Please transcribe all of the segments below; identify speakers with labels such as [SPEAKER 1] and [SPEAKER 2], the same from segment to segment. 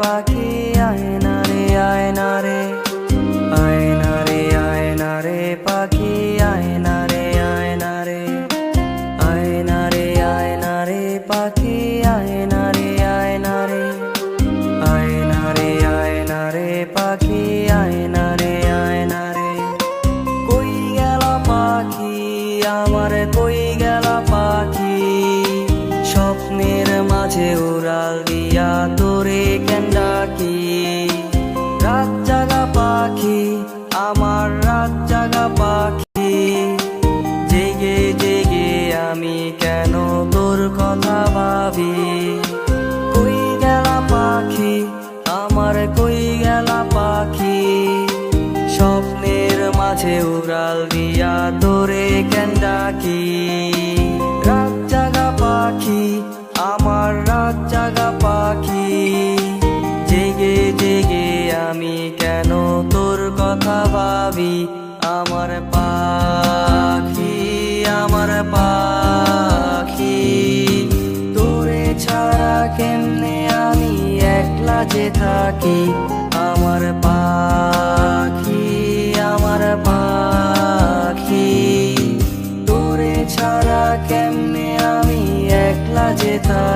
[SPEAKER 1] পাখি আয়না রে আয়না রে আয়না রে আয়না রে পাখি আয়না রে আয়না রে আয়না রে আয়না রে পাখি আয়না রে আয়না রে আয়না রে আয়না রে পাখি আয়না রে আয়না রে কই গেল পাখি আমার কই গেল পাখি স্বপ্নের মাঝে উড়াল দিয়ে দিয়া তোরে কেন্ডাকি রাত জাগা পাখি, আমার রাত জাগা পাখি। জেগে জেগে আমি কেন তোর কথা ভাবি? কই গেলা পাখি, আমার কই গেলা পাখি? স্বপ্নের মাঝে উড়াল দিয়া তোরে কেন্ডাকি রাত জাগা পাখি আমার রাত জাগা পাখি। জেগে জেগে আমি কেন তোর কথা ভাবি? আমার পাখি আমার পাখি। তোরে ছাড়া কেমনে আমি একলা যে থাকি? আমার পাখি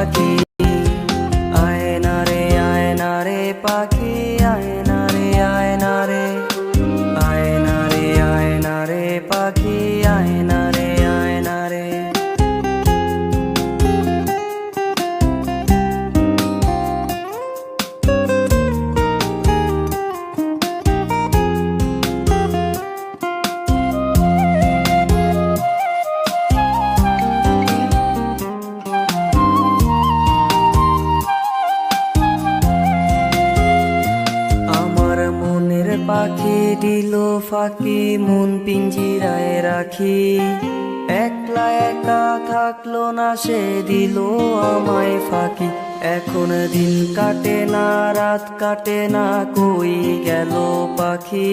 [SPEAKER 1] যে দিল ফাঁকি, মন পিঞ্জিরায় রাখি। একলা একা থাকল না, সে দিল আমায় ফাঁকি। এখন দিন কাটে না, রাত কাটে না, কই গেল পাখি?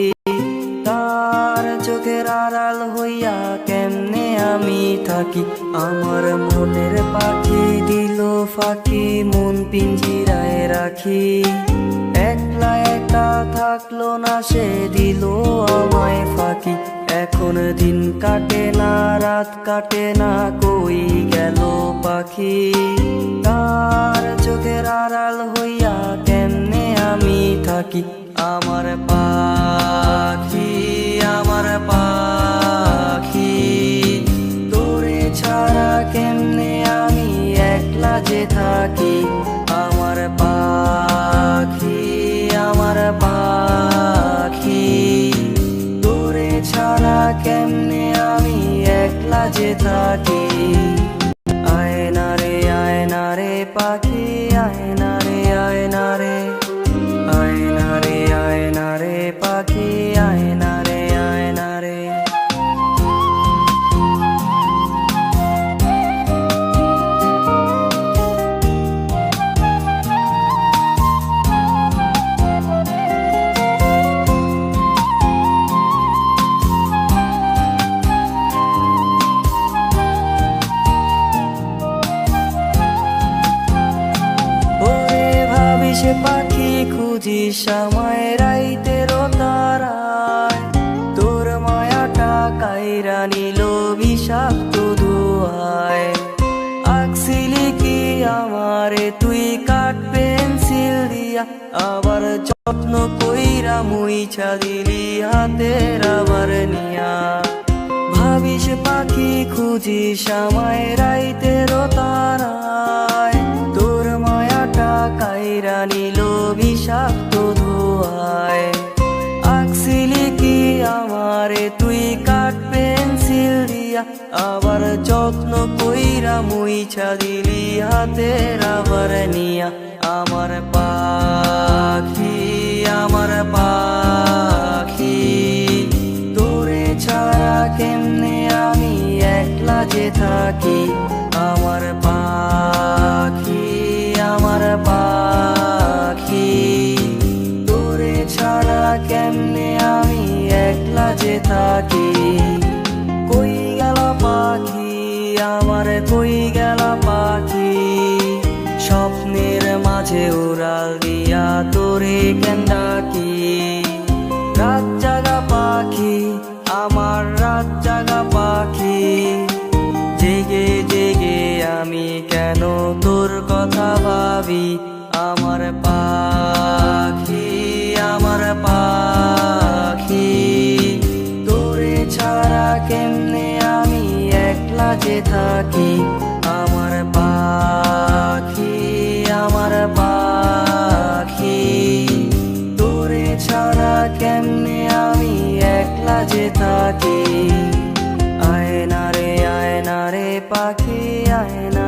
[SPEAKER 1] থাকি আমার মনের পাখি দিল ফাঁকি, মন পিঞ্জিরায় রাখি। একলা একা থাকল না, সে দিল আমায় ফাঁকি। এখন দিন কাটে না, রাত কাটে না, কই গেল পাখি? তার চোখের আড়াল হইয়া কেমনে আমি থাকি? আমার পাখি পাখি খুঁজিস আমায় রাইতের তারায়। তোর মায়াটা কাইরা নিল বিষাক্ত ধোয়ায়। আঁকছিলি কি আমারে তুই কাঠ, পেন্সিল দিয়া আবার যত্ন কইরা মুইছা দিলি হাতের আবার নিয়া। ভাবিস পাখি খুঁজিস আমায় রাইতের তারায়। নিল বিষাক্ত ধোয়ায়। কি আমারে তুই কাঠ, পেন্সিল দিয়া আবার যত্ন কইরা মুইছা দিলি হাতের আবার নিয়া। আমার পাখি আমার পাখি কই গেল পাখি? স্বপ্নের মাঝে উড়াল দিয়া তোরে কেন ডাকি? রাত জাগা পাখি, আমার রাত জাগা পাখি। জেগে জেগে আমি কেন তোর কথা ভাবি? যে থাকি, আমার পাখি আমার পাখি। তোরে ছাড়া কেমনে আমি একলা যে থাকি? আয়না রে আয়না রে পাখি আয়না